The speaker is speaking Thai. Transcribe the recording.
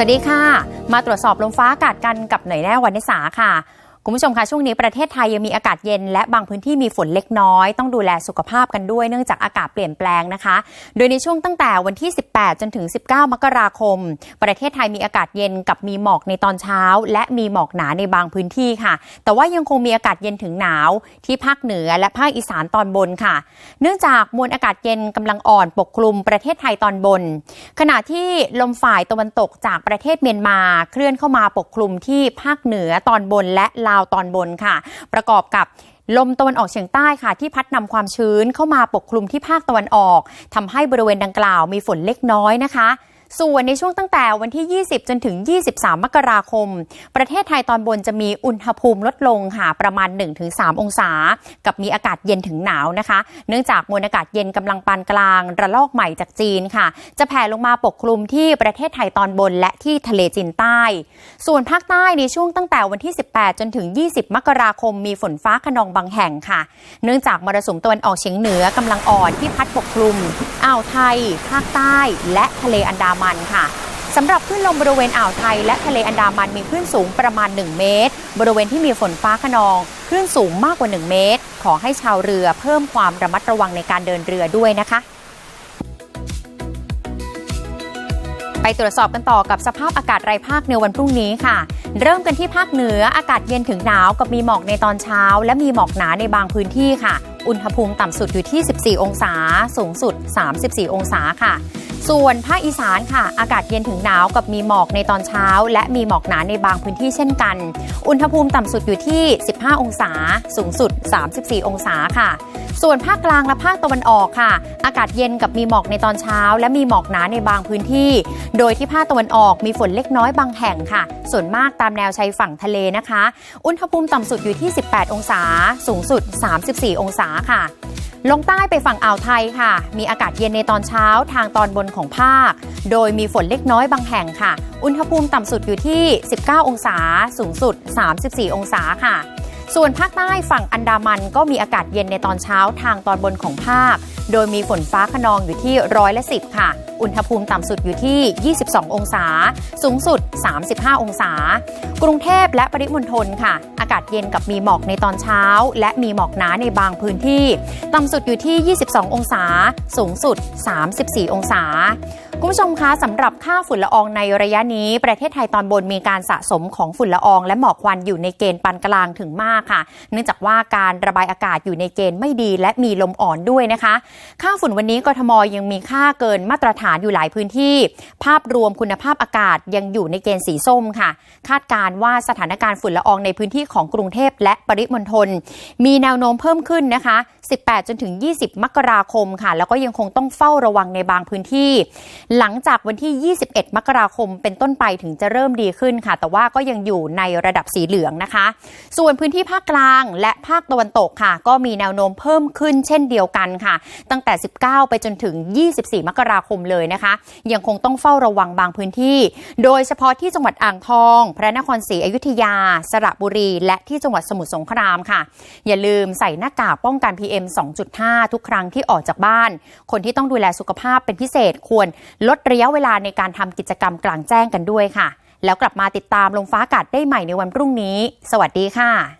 สวัสดีค่ะ มาตรวจสอบลมฟ้าอากาศกันกับหน่วยแน่วันนิสาค่ะ คุณผู้ชมคะช่วงนี้ประเทศไทยยังมีอากาศเย็น และบางพื้นที่มีฝนเล็กน้อย ต้องดูแลสุขภาพกันด้วยเนื่องจากอากาศเปลี่ยนแปลงนะคะ โดยในช่วงตั้งแต่วันที่ 18 จนถึง 19 มกราคม ประเทศไทยมีอากาศเย็นกับมีหมอกในตอนเช้า และมีหมอกหนาในบางพื้นที่ค่ะ แต่ว่ายังคงมีอากาศเย็นถึงหนาวที่ภาคเหนือและภาคอีสานตอนบนค่ะ เนื่องจากมวลอากาศเย็นกำลังอ่อนปกคลุมประเทศไทยตอนบน ขณะที่ลมฝ่ายตะวันตกจากประเทศเมียนมา เคลื่อนเข้ามาปกคลุมที่ภาคเหนือตอนบนและลาวตอนบนค่ะ ประกอบกับลมตะวันออกเฉียงใต้ค่ะ ที่พัดนำความชื้นเข้ามาปกคลุมที่ภาคตะวันออกทำให้บริเวณดังกล่าวมีฝนเล็กน้อยนะคะ ส่วนในช่วงตั้งแต่วันที่ 20 จนถึง 23 มกราคม ประเทศไทยตอนบนจะมีอุณหภูมิลดลงค่ะ ประมาณ 1-3 องศา กับมีอากาศเย็นถึงหนาวนะคะ เนื่องจากมวลอากาศเย็นกำลังปานกลาง ระลอกใหม่จากจีนค่ะ จะแผ่ลงมาปกคลุมที่ประเทศไทยตอนบนและที่ทะเลจีนใต้ ส่วนภาคใต้ในช่วงตั้งแต่วันที่ 18 จนถึง 20 มกราคม มีฝนฟ้าขนองบางแห่งค่ะ เนื่องจากมรสุมตะวันออกเฉียงเหนือกำลังอ่อนที่พัดปกคลุมอ่าวไทย ภาคใต้ และทะเลอันดามันค่ะสำหรับคลื่นลมบริเวณอ่าวไทย และทะเลอันดามันมีคลื่นสูงประมาณ 1 เมตร บริเวณที่มีฝนฟ้าขนองคลื่นสูงมากกว่า 1 เมตร ขอให้ชาวเรือเพิ่มความระมัดระวังในการเดินเรือด้วยนะคะ ไปตรวจสอบกันต่อกับสภาพอากาศรายภาคในวันพรุ่งนี้ค่ะ เริ่มกันที่ภาคเหนืออากาศเย็นถึงหนาวกับมีหมอกในตอนเช้า และมีหมอกหนาในบางพื้นที่ค่ะ อุณหภูมิต่ำสุดอยู่ที่ 14 องศา สูงสุด 34 องศาค่ะ ส่วนภาคอีสานค่ะ อากาศเย็นถึงหนาวกับมีหมอกในตอนเช้า และมีหมอกหนาในบางพื้นที่เช่นกัน อุณหภูมิต่ำสุดอยู่ที่ 15 องศา สูงสุด 34 องศาค่ะ ส่วนภาคกลางและภาคตะวันออกค่ะ อากาศเย็นกับมีหมอกในตอนเช้า และมีหมอกหนาในบางพื้นที่ โดยที่ภาคตะวันออกมีฝนเล็กน้อยบางแห่งค่ะ ส่วนมากตามแนวชายฝั่งทะเลนะคะ อุณหภูมิต่ำสุดอยู่ที่ 18 องศา สูงสุด 34 องศาค่ะ ลงใต้ไปฝั่งอ่าวไทยค่ะ มีอากาศเย็นในตอนเช้าทางตอนบนของภาค โดยมีฝนเล็กน้อยบางแห่งค่ะ อุณหภูมิต่ำสุดอยู่ที่ 19 องศา สูงสุด 34 องศาค่ะ ส่วนภาคใต้ฝั่งอันดามันก็มีอากาศเย็นในตอนเช้าทางตอนบนของภาค โดยมีฝนฟ้าขนองอยู่ที่ร้อยละสิค่ะ อุณหภูมิต่ำสุดอยู่ที่ 22 องศา สูงสุด 35 องศา กรุงเทพและปริมณฑลค่ะ อากาศเย็นกับมีหมอกในตอนเช้า และมีหมอกหนาในบางพื้นที่ ต่ำสุดอยู่ที่ 22 องศา สูงสุด 34 องศาคุณผู้ชมคะสำหรับค่าฝุ่นละอองในระยะนี้ ประเทศไทยตอนบนมีการสะสมของฝุ่นละอองและหมอกควันอยู่ในเกณฑ์ปานกลางถึงมากค่ะ เนื่องจากว่าการระบายอากาศอยู่ในเกณฑ์ไม่ดีและมีลมอ่อนด้วยนะคะ ค่าฝุ่นวันนี้กทมยังมีค่าเกินมาตรฐานอยู่หลายพื้นที่ ภาพรวมคุณภาพอากาศยังอยู่ในเกณฑ์สีส้มค่ะ คาดการว่าสถานการณ์ฝุ่นละอองในพื้นที่ของกรุงเทพและปริมณฑลมีแนวโน้มเพิ่มขึ้นนะคะ 18 จนถึง 20 มกราคมค่ะ แล้วก็ยังคงต้องเฝ้าระวังในบางพื้นที่ หลังจากวันที่ 21 มกราคม เป็นต้นไปถึงจะเริ่มดีขึ้นค่ะ แต่ว่าก็ยังอยู่ในระดับสีเหลืองนะคะ ส่วนพื้นที่ภาคกลางและภาคตะวันตกค่ะ ก็มีแนวโน้มเพิ่มขึ้นเช่นเดียวกันค่ะ ตั้งแต่ 19 ไปจนถึง 24 มกราคมเลเลยนะคะ ยังคงต้องเฝ้าระวังบางพื้นที่ โดยเฉพาะที่จังหวัดอ่างทอง พระนครศรีอยุธยา สระบุรี และที่จังหวัดสมุทรสงครามค่ะ อย่าลืมใส่หน้ากากป้องกัน PM 2.5 ทุกครั้งที่ออกจากบ้าน คนที่ต้องดูแลสุขภาพเป็นพิเศษควรลดระยะเวลาในการทำกิจกรรมกลางแจ้งกันด้วยค่ะ แล้วกลับมาติดตามลงฟ้าอากาศได้ใหม่ในวันพรุ่งนี้ สวัสดีค่ะ